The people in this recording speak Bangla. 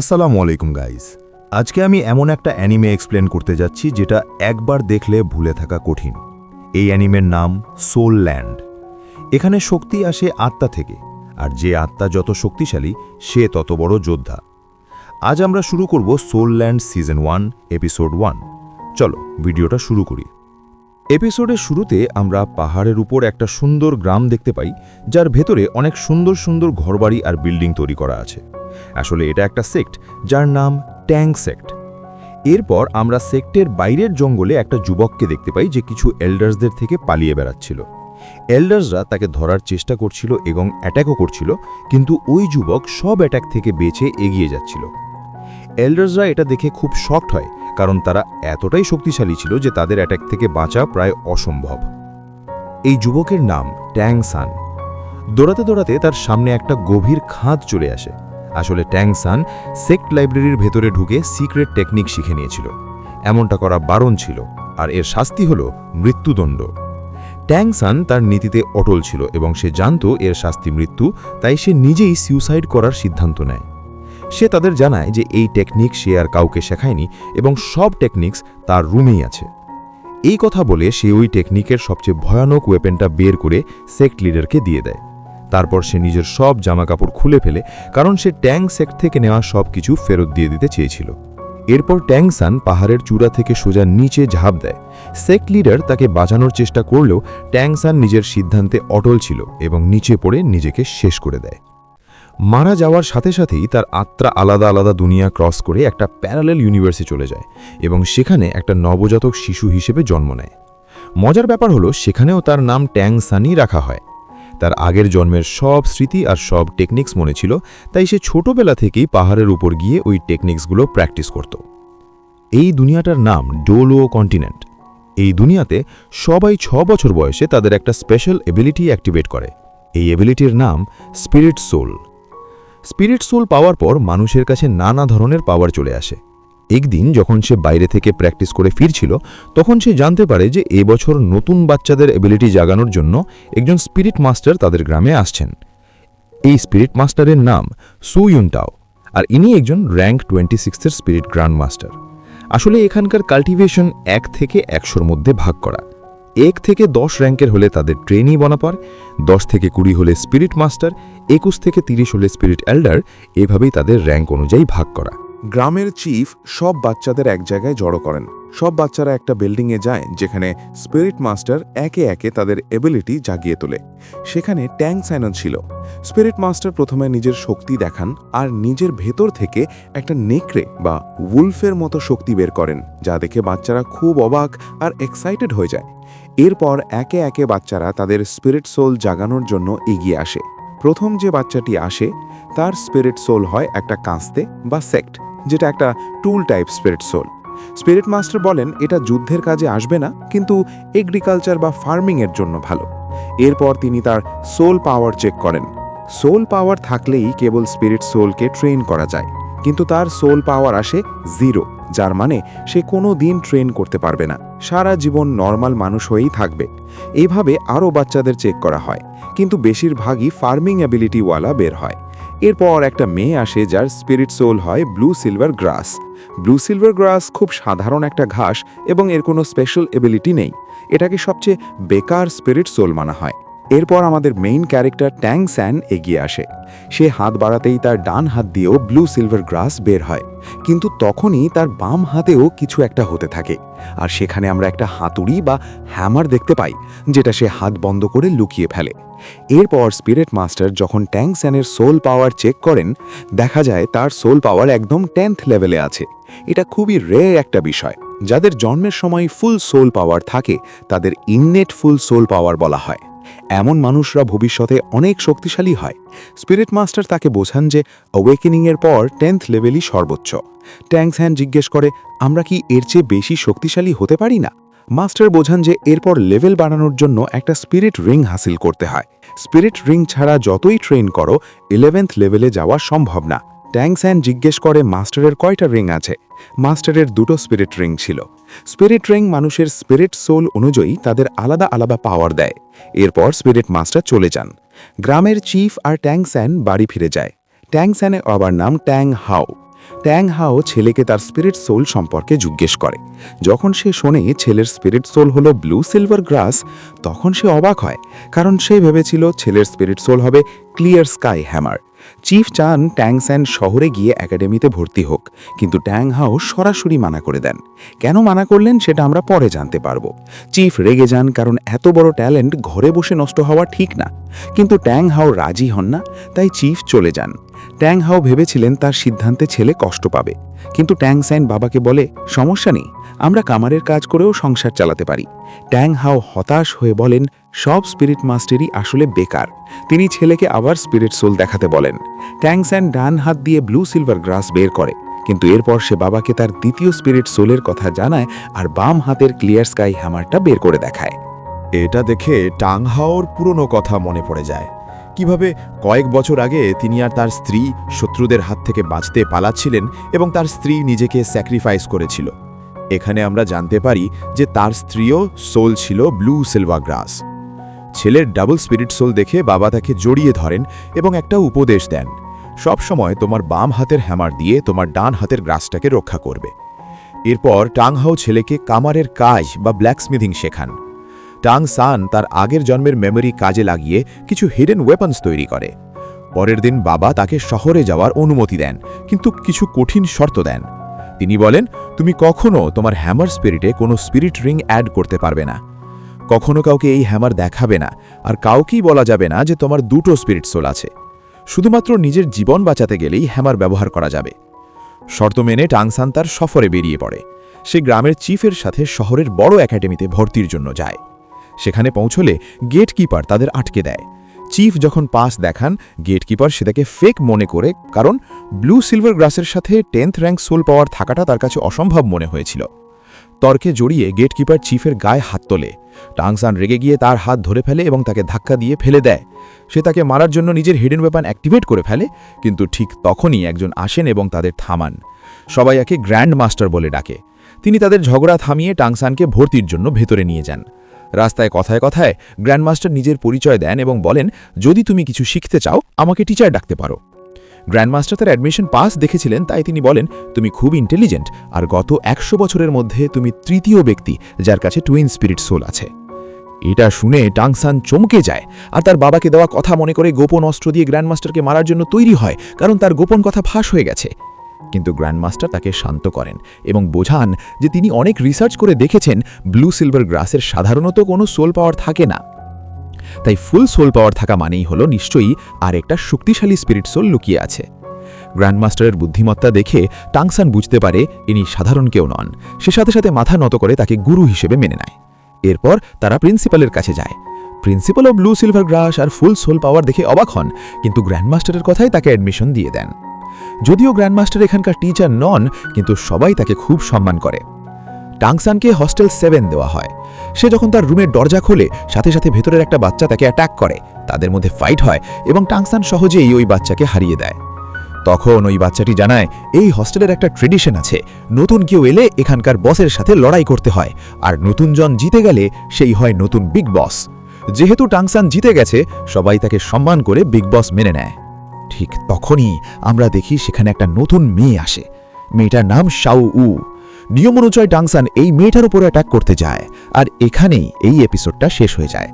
আসসালামু আলাইকুম গাইস আজকে আমি এমন একটা অ্যানিমে এক্সপ্লেন করতে যাচ্ছি যেটা একবার দেখলে ভুলে থাকা কঠিন। এই অ্যানিমের নাম সোল ল্যান্ড এখানে শক্তি আসে আত্মা থেকে, আর যে আত্মা যত শক্তিশালী, সে তত বড় যোদ্ধা। আজ আমরা শুরু করব soul land season one episode one চলো, ভিডিওটা শুরু করি। এপিসোডের শুরুতে আমরা পাহাড়ের উপর একটা সুন্দর গ্রাম দেখতে পাই, যার ভেতরে অনেক সুন্দর সুন্দর ঘরবাড়ি আর বিল্ডিং তৈরি করা আছে। আসলে এটা একটা সেক্ট যার নাম ট্যাং সেক্ট এরপর আমরা সেক্টের বাইরের জঙ্গলে একটা যুবককে দেখতে পাই যে কিছু এল্ডার্সদের থেকে পালিয়ে বেড়াচ্ছিল। এল্ডার্সরা তাকে ধরার চেষ্টা করছিল এবং অ্যাট্যাকও করছিল, কিন্তু ওই যুবক সব অ্যাট্যাক থেকে বেঁচে এগিয়ে যাচ্ছিল। এল্ডার্সরা এটা দেখে খুব শকড হয়, কারণ তারা এতটাই শক্তিশালী ছিল যে তাদের অ্যাট্যাক থেকে বাঁচা প্রায় অসম্ভব। এই যুবকের নাম ট্যাং সান দৌড়াতে দৌড়াতে তার সামনে একটা গভীর খাঁদ চলে আসে। আসলে ট্যাং সান সেক্ট লাইব্রেরির ভেতরে ঢুকে সিক্রেট টেকনিক শিখে নিয়েছিল। এমনটা করা বারণ ছিল, আর এর শাস্তি হল মৃত্যুদণ্ড। ট্যাং সান তার নীতিতে অটল ছিল এবং সে জানত এর শাস্তি মৃত্যু, তাই সে নিজেই সুইসাইড করার সিদ্ধান্ত নেয়। সে তাদের জানায় যে এই টেকনিক সে আর কাউকে শেখায়নি এবং সব টেকনিক্স তার রুমেই আছে। এই কথা বলে সে ওই টেকনিকের সবচেয়ে ভয়ানক ওয়েপেনটা বের করে সেক্ট লিডারকে দিয়ে দেয়। তারপর সে নিজের সব জামাকাপড় খুলে ফেলে, কারণ সে ট্যাং সেট থেকে নেওয়া সব কিছু ফেরত দিয়ে দিতে চেয়েছিল। এরপর ট্যাংসান পাহাড়ের চূড়া থেকে সোজা নিচে ঝাঁপ দেয়। সেক্ট লিডার তাকে বাঁচানোর চেষ্টা করলেও ট্যাংসান নিজের সিদ্ধান্তে অটল ছিল এবং নিচে পড়ে নিজেকে শেষ করে দেয়। মারা যাওয়ার সাথে সাথেই তার আত্মা আলাদা আলাদা দুনিয়া ক্রস করে একটা প্যারালেল ইউনিভার্সে চলে যায় এবং সেখানে একটা নবজাতক শিশু হিসেবে জন্ম নেয়। মজার ব্যাপার হলো, সেখানেও তার নাম ট্যাং সানি রাখা হয়। তার আগের জন্মের সব স্মৃতি আর সব টেকনিক্স মনে ছিল, তাই সে ছোটবেলা থেকেই পাহাড়ের উপর গিয়ে ওই টেকনিক্সগুলো প্র্যাকটিস করত। এই দুনিয়াটার নাম ডোলো কন্টিনেন্ট এই দুনিয়াতে সবাই ছ বছর বয়সে তাদের একটা স্পেশাল এবিলিটি অ্যাক্টিভেট করে। এই এবিলিটির নাম spirit soul spirit soul power পর মানুষের কাছে নানা ধরনের পাওয়ার চলে আসে। একদিন যখন সে বাইরে থেকে প্র্যাকটিস করে ফিরছিল, তখন সে জানতে পারে যে এবছর নতুন বাচ্চাদের এবিলিটি জাগানোর জন্য একজন স্পিরিট মাস্টার তাদের গ্রামে আসছেন। এই স্পিরিট মাস্টারের নাম সু ইউনটাও, আর ইনি একজন র্যাঙ্ক টোয়েন্টি সিক্সের স্পিরিট গ্র্যান্ড মাস্টার। আসলে এখানকার কাল্টিভেশন এক থেকে একশোর মধ্যে ভাগ করা। এক থেকে দশ র্যাঙ্কের হলে তাদের ট্রেনি বনাপার, দশ থেকে কুড়ি হলে স্পিরিট মাস্টার, একুশ থেকে তিরিশ হলে স্পিরিট এল্ডার, এভাবেই তাদের র্যাঙ্ক অনুযায়ী ভাগ করা। গ্রামের চিফ সব বাচ্চাদের এক জায়গায় জড়ো করেন। সব বাচ্চারা একটা বিল্ডিংয়ে যায় যেখানে স্পিরিট মাস্টার একে একে তাদের এবিলিটি জাগিয়ে তোলে। সেখানে ট্যাং সাইনন ছিল। স্পিরিট মাস্টার প্রথমে নিজের শক্তি দেখান আর নিজের ভেতর থেকে একটা নেকড়ে বা উলফের মতো শক্তি বের করেন, যা দেখে বাচ্চারা খুব অবাক আর এক্সাইটেড হয়ে যায়। এরপর একে একে বাচ্চারা তাদের স্পিরিট সোল জাগানোর জন্য এগিয়ে আসে। প্রথম যে বাচ্চাটি আসে, তার স্পিরিট সোল হয় একটা কাঁস্তে বা সেক্ট যেটা একটা tool type spirit soul spirit master বলেন, এটা যুদ্ধের কাজে আসবে না, কিন্তু এগ্রিকালচার বা ফার্মিংয়ের জন্য ভালো। এরপর তিনি তার সোল পাওয়ার চেক করেন। সোল পাওয়ার থাকলেই কেবল স্পিরিট সোলকে ট্রেন করা যায়, কিন্তু তার সোল পাওয়ার আসে জিরো যার মানে সে কোনো দিন ট্রেন করতে পারবে না। সারা জীবন নর্মাল মানুষ হয়েই থাকবে। এইভাবে আরও বাচ্চাদের চেক করা হয়। কিন্তু বেশিরভাগই ফার্মিং অ্যাবিলিটিওয়ালা বের হয়। এরপর একটা মেয়ে আসে যার স্পিরিট সোল হয় blue silver grass blue silver grass খুব সাধারণ একটা ঘাস এবং এর কোনো স্পেশাল এবিলিটি নেই। এটাকে সবচেয়ে বেকার স্পিরিট সোল মানা হয়। এরপর আমাদের মেইন ক্যারেক্টার ট্যাং স্যান এগিয়ে আসে। সে হাত বাড়াতেই তার ডান হাত দিয়েও ব্লু সিলভার গ্রাস বের হয়। কিন্তু তখনই তার বাম হাতেও কিছু একটা হতে থাকে। আর সেখানে আমরা একটা হাতুড়ি বা হ্যামার দেখতে পাই, যেটা সে হাত বন্ধ করে লুকিয়ে ফেলে। এরপর স্পিরিট মাস্টার যখন ট্যাং স্যানের সোল পাওয়ার চেক করেন, দেখা যায় তার সোল পাওয়ার একদম টেন্থ লেভেলে আছে। এটা খুবই রেয়ার একটা বিষয়। যাদের জন্মের সময় ফুল সোল পাওয়ার থাকে, তাদের ইননেট ফুল সোল পাওয়ার বলা হয়। এমন মানুষরা ভবিষ্যতে অনেক শক্তিশালী হয়। স্পিরিট মাস্টার তাকে বোঝান যে অওয়েকেনিংয়ের পর টেন্থ লেভেলই সর্বোচ্চ। ট্যাংস হ্যান জিজ্ঞেস করে, আমরা কি এর চেয়ে বেশি শক্তিশালী হতে পারি না? মাস্টার বোঝান যে, এরপর লেভেল বাড়ানোর জন্য একটা স্পিরিট রিং হাসিল করতে হয়। স্পিরিট রিং ছাড়া যতই ট্রেন করো ইলেভেন্থ লেভেলে যাওয়া সম্ভব না। ট্যাংস্যান জিজ্ঞেস করে, মাস্টারের কয়টা রিং আছে? মাস্টারের দুটো স্পিরিট রিং ছিল। স্পিরিট রিং মানুষের স্পিরিট সোল অনুযায়ী তাদের আলাদা আলাদা পাওয়ার দেয়। এরপর স্পিরিট মাস্টার চলে যান। গ্রামের চিফ আর ট্যাং স্যান বাড়ি ফিরে যায়। ট্যাং স্যানের আবার নাম ট্যাং হাও। ট্যাং হাও ছেলেকে তার স্পিরিট সোল সম্পর্কে জিজ্ঞেস করে। যখন সে শোনে ছেলের স্পিরিট সোল হলো ব্লু সিলভার গ্রাস, তখন সে অবাক হয়, কারণ সে ভেবেছিল ছেলের স্পিরিট সোল হবে ক্লিয়ার স্কাই হ্যামার। চিফ চান ট্যাং স্যান শহরে গিয়ে একাডেমিতে ভর্তি হোক, কিন্তু ট্যাং হাও সরাসরি মানা করে দেন। কেন মানা করলেন সেটা আমরা পরে জানতে পারব। চিফ রেগে যান কারণ এত বড় ট্যালেন্ট ঘরে বসে নষ্ট হওয়া ঠিক না। কিন্তু ট্যাং হাও রাজি হন না, তাই চিফ চলে যান। ট্যাং হাও ভেবেছিলেন তার সিদ্ধান্তে ছেলে কষ্ট পাবে। কিন্তু ট্যাং স্যান বাবাকে বলে, সমস্যা নেই, আমরা কামারের কাজ করেও সংসার চালাতে পারি। ট্যাং হাও হতাশ হয়ে বলেন, সব স্পিরিট মাস্টারই আসলে বেকার। তিনি ছেলেকে আবার স্পিরিট সোল দেখাতে বলেন। ট্যাং স্যান ডান হাত দিয়ে ব্লু সিলভার গ্রাস বের করে। কিন্তু এরপর সে বাবাকে তার দ্বিতীয় স্পিরিট সোলের কথা জানায় আর বাম হাতের ক্লিয়ার স্কাই হ্যামারটা বের করে দেখায়। এটা দেখে টাংহাওর পুরনো কথা মনে পড়ে যায়। কীভাবে কয়েক বছর আগে তিনি আর তার স্ত্রী শত্রুদের হাত থেকে বাঁচতে পালাচ্ছিলেন এবং তার স্ত্রী নিজেকে স্যাক্রিফাইস করেছিল। এখানে আমরা জানতে পারি যে তার স্ত্রীও সোল ছিল ব্লু সিলভা গ্রাস। ছেলের ডাবল স্পিরিট সোল দেখে বাবা তাকে জড়িয়ে ধরেন এবং একটা উপদেশ দেন, সব সময় তোমার বাম হাতের হ্যামার দিয়ে তোমার ডান হাতের গ্রাসটাকে রক্ষা করবে। এরপর টাংহাও ছেলেকে কামারের কাজ বা ব্ল্যাকস্মিথিং শেখান। টাং সান তার আগের জন্মের মেমরি কাজে লাগিয়ে কিছু হিডেন ওয়েপন্স তৈরি করে। পরের দিন বাবা তাকে শহরে যাওয়ার অনুমতি দেন, কিন্তু কিছু কঠিন শর্ত দেন। তিনি বলেন, তুমি কখনো তোমার হ্যামার স্পিরিটে কোনো স্পিরিট রিং অ্যাড করতে পারবে না। কখনো কাউকে এই হ্যামার দেখাবে না, আর কাউকেই বলা যাবে না যে তোমার দুটো স্পিরিট সোল আছে। শুধুমাত্র নিজের জীবন বাঁচাতে গেলেই হ্যামার ব্যবহার করা যাবে। শর্ত মেনে টাংসান তার সফরে বেরিয়ে পড়ে। সে গ্রামের চিফের সাথে শহরের বড় একাডেমিতে ভর্তির জন্য যায়। সেখানে পৌঁছলে গেটকিপার তাদের আটকে দেয়। চিফ যখন পাস দেখান গেটকিপার সেটাকে ফেক মনে করে, কারণ ব্লু সিলভার গ্রাসের সাথে টেন্থ র্যাঙ্ক সোল পাওয়ার থাকাটা তার কাছে অসম্ভব মনে হয়েছিল। তর্কে জড়িয়ে গেটকিপার চিফের গায়ে হাত তোলে। টাংসান রেগে গিয়ে তার হাত ধরে ফেলে এবং তাকে ধাক্কা দিয়ে ফেলে দেয়। সে তাকে মারার জন্য নিজের হিডেন ওয়েপন অ্যাক্টিভেট করে ফেলে, কিন্তু ঠিক তখনই একজন আসেন এবং তাদের থামান। সবাই একে গ্র্যান্ড মাস্টার বলে ডাকে। তিনি তাদের ঝগড়া থামিয়ে টাংসানকে ভর্তির জন্য ভেতরে নিয়ে যান। রাস্তায় কথায় কথায় গ্র্যান্ডমাস্টার নিজের পরিচয় দেন এবং বলেন, যদি তুমি কিছু শিখতে চাও, আমাকে টিচার ডাকতে পারো। গ্র্যান্ডমাস্টার তার অ্যাডমিশন পাস দেখেছিলেন, তাই তিনি বলেন, তুমি খুব ইন্টেলিজেন্ট আর গত একশো বছরের মধ্যে তুমি তৃতীয় ব্যক্তি যার কাছে টুইন স্পিরিট সোল আছে। এটা শুনে টাংসান চমকে যায়, আর তার বাবাকে দেওয়া কথা মনে করে গোপন অস্ত্র দিয়ে গ্র্যান্ডমাস্টারকে মারার জন্য তৈরি হয়, কারণ তার গোপন কথা ফাঁস হয়ে গেছে। কিন্তু গ্র্যান্ডমাস্টার তাকে শান্ত করেন এবং বোঝান যে তিনি অনেক রিসার্চ করে দেখেছেন ব্লু সিলভার গ্রাসের সাধারণত কোনো সোল পাওয়ার থাকে না। তাই ফুল সোল পাওয়ার থাকা মানেই হলো নিশ্চয়ই আর একটা শক্তিশালী স্পিরিট সোল লুকিয়ে আছে। গ্র্যান্ডমাস্টারের বুদ্ধিমত্তা দেখে টাংসান বুঝতে পারে ইনি সাধারণ কেউ নন। সে সাথে সাথে মাথা নত করে তাকে গুরু হিসেবে মেনে নেয়। এরপর তারা প্রিন্সিপালের কাছে যায়। প্রিন্সিপালও ব্লু সিলভার গ্রাস আর ফুল সোল পাওয়ার দেখে অবাক হন, কিন্তু গ্র্যান্ডমাস্টারের কথাই তাকে অ্যাডমিশন দিয়ে দেন। যদিও গ্র্যান্ডমাস্টার এখানকার টিচার নন, কিন্তু সবাই তাকে খুব সম্মান করে। টাংসানকে হস্টেল সেভেন দেওয়া হয়। সে যখন তার রুমের দরজা খোলে, সাথে সাথে ভেতরের একটা বাচ্চা তাকে অ্যাটাক করে। তাদের মধ্যে ফাইট হয় এবং টাংসান সহজেই ওই বাচ্চাকে হারিয়ে দেয়। তখন ওই বাচ্চাটি জানায়, এই হস্টেলের একটা ট্রেডিশন আছে। নতুন কেউ এলে এখানকার বসের সাথে লড়াই করতে হয়। আর নতুন জন জিতে গেলে সেই হয় নতুন বিগ বস যেহেতু টাংসান জিতে গেছে, সবাই তাকে সম্মান করে বিগ বস মেনে নেয়। ঠিক তখনই আমরা দেখি সেখানে একটা নতুন মেয়ে আসে। মেয়েটার নাম শাউ উ। নিয়ম অনুযায়ী ডাংসান এই মেয়েটার উপর অ্যাটাক করতে যায়। আর এখানেই এই এপিসোডটা শেষ হয়ে যায়।